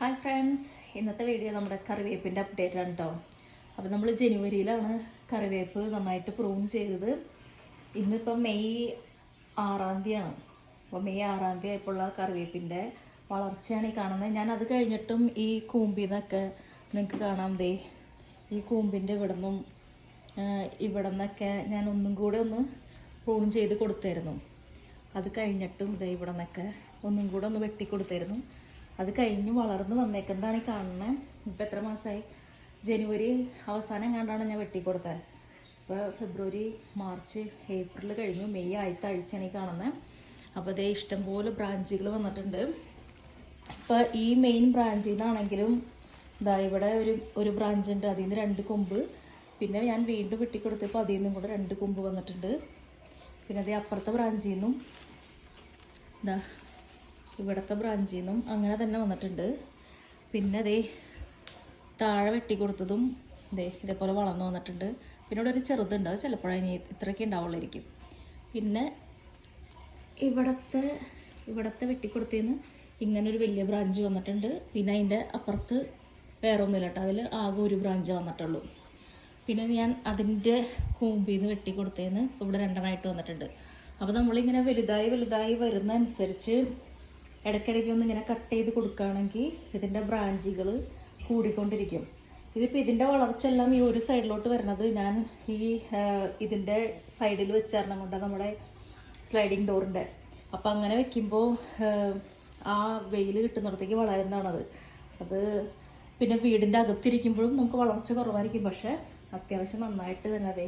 Hi friends ഇന്നത്തെ video നമ്മുടെ കറിവേപ്പിന്റെ update ആണ് കേട്ടോ അപ്പോൾ നമ്മൾ ജനുവരിയിലാണ് കറിവേപ്പ് നന്നായിട്ട് പ്രൂൺ ചെയ്തത്. ഇന്നിപ്പം മെയ് ആറാം തീയതിയാണ്. അപ്പോൾ മെയ് ആറാം തീയതി ആയപ്പോഴുള്ള കറിവേപ്പിന്റെ വളർച്ചയാണ് ഈ കാണുന്നത്. ഞാൻ അത് കഴിഞ്ഞിട്ടും ഈ കൂമ്പിൽ നിന്നൊക്കെ നിങ്ങൾക്ക് കാണാം ദേ. ഈ കൂമ്പിന്റെ ഇവിടെ നിന്നും ഇവിടെ നിന്നൊക്കെ ഞാൻ ഒന്നും കൂടെ ഒന്ന് പ്രൂൺ ചെയ്ത് കൊടുത്തായിരുന്നു. അത് കഴിഞ്ഞിട്ടും ദേ ഇവിടെ നിന്നൊക്കെ ഒന്നും കൂടെ ഒന്ന് വെട്ടി കൊടുത്തായിരുന്നു അത് കഴിഞ്ഞ് വളർന്നു വന്നേക്കുന്നതാണ് ഈ കാണുന്നത് ഇപ്പം എത്ര മാസമായി ജനുവരി അവസാനം കണ്ടാണ് ഞാൻ വെട്ടിക്കൊടുത്തത് ഇപ്പോൾ ഫെബ്രുവരി മാർച്ച് ഏപ്രിൽ കഴിഞ്ഞു. മെയ് ആയിട്ട് ആഴ്ചയാണ് ഈ കാണുന്നത് അപ്പോൾ അതേ ഇഷ്ടംപോലെ ബ്രാഞ്ചുകൾ വന്നിട്ടുണ്ട്. ഇപ്പോൾ ഈ മെയിൻ ബ്രാഞ്ചിൽ നിന്നാണെങ്കിലും ഇതാ ഇവിടെ ഒരു ഒരു ബ്രാഞ്ച് ഉണ്ട് അതിൽ നിന്ന് രണ്ട് കൊമ്പ്. പിന്നെ ഞാൻ വീണ്ടും വെട്ടിക്കൊടുത്തപ്പോൾ അതിൽ നിന്നും കൂടെ രണ്ട് കൊമ്പ് വന്നിട്ടുണ്ട്. പിന്നെ അതേ അപ്പുറത്തെ ബ്രാഞ്ചിൽ നിന്നും ഇതാ ഇവിടുത്തെ ബ്രാഞ്ചിൽ നിന്നും അങ്ങനെ തന്നെ വന്നിട്ടുണ്ട്. പിന്നെ അതേ താഴെ വെട്ടി കൊടുത്തതും ദേ ഇതേപോലെ വളർന്നു വന്നിട്ടുണ്ട്. പിന്നെ ഇവിടെ ഒരു ചെറുതുണ്ട് അത് ചിലപ്പോഴേ ഇത്രയൊക്കെ ഉണ്ടാവുള്ളായിരിക്കും. പിന്നെ ഇവിടത്തെ ഇവിടത്തെ വെട്ടിക്കൊടുത്തേന്ന് ഇങ്ങനെ ഒരു വലിയ ബ്രാഞ്ച് വന്നിട്ടുണ്ട്. പിന്നെ അതിന്റെ അപ്പുറത്ത് വേറെ ഒന്നുമില്ല കേട്ടോ. അതിൽ ആകെ ഒരു ബ്രാഞ്ച് വന്നിട്ടുള്ളൂ. പിന്നെ ഞാൻ അതിന്റെ കൂമ്പിൽ നിന്ന് വെട്ടിക്കൊടുത്തേന്ന് ഇവിടെ രണ്ടെണ്ണമായിട്ട് വന്നിട്ടുണ്ട്. അപ്പോൾ നമ്മളിങ്ങനെ വലുതായി വലുതായി വരുന്ന അനുസരിച്ച് ഇടയ്ക്കിടയ്ക്ക് ഒന്ന് ഇങ്ങനെ കട്ട് ചെയ്ത് കൊടുക്കുകയാണെങ്കിൽ ഇതിന്റെ ബ്രാഞ്ചുകൾ കൂടിക്കൊണ്ടിരിക്കും. ഇതിപ്പോൾ ഇതിന്റെ വളർച്ച എല്ലാം ഈ ഒരു സൈഡിലോട്ട് വരുന്നത് ഞാൻ ഈ ഇതിന്റെ സൈഡിൽ വെച്ചാരണം കൊണ്ട് നമ്മുടെ സ്ലൈഡിങ് ഡോറിന്റെ അപ്പം അങ്ങനെ വെക്കുമ്പോൾ ആ വെയിൽ കിട്ടുന്നിടത്തേക്ക് വളരുന്നതാണത്. അത് പിന്നെ വീടിന്റെ അകത്തിരിക്കുമ്പോഴും നമുക്ക് വളർച്ച കുറവായിരിക്കും. പക്ഷേ അത്യാവശ്യം നന്നായിട്ട് തന്നെ അതെ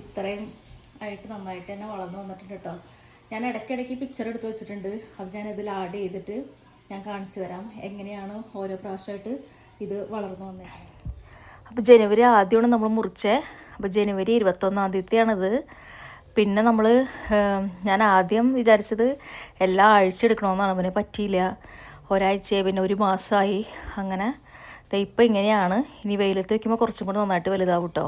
ഇത്രയും ആയിട്ട് നന്നായിട്ട് തന്നെ വളർന്നു വന്നിട്ടുണ്ട് കേട്ടോ. ഞാൻ ഇടയ്ക്കിടയ്ക്ക് പിക്ചർ എടുത്ത് വെച്ചിട്ടുണ്ട്. അത് ഞാൻ ഇതിൽ ആഡ് ചെയ്തിട്ട് ഞാൻ കാണിച്ചു തരാം. എങ്ങനെയാണ് ഓരോ പ്രാവശ്യമായിട്ട് ഇത് വളർന്നു വന്നത് അപ്പോൾ ജനുവരി ആദ്യമാണ് നമ്മൾ മുറിച്ചേ. അപ്പോൾ ജനുവരി ഇരുപത്തൊന്നാം തീയതിയാണിത്. പിന്നെ നമ്മൾ ഞാൻ ആദ്യം വിചാരിച്ചത് എല്ലാ ആഴ്ച എടുക്കണമെന്നാണ്. പിന്നെ പറ്റിയില്ല. ഒരാഴ്ച പിന്നെ ഒരു മാസമായി. അങ്ങനെ ഇപ്പം ഇങ്ങനെയാണ്. ഇനി വെയിലത്ത് വയ്ക്കുമ്പോൾ കുറച്ചും കൂടി നന്നായിട്ട് വലുതാവും കേട്ടോ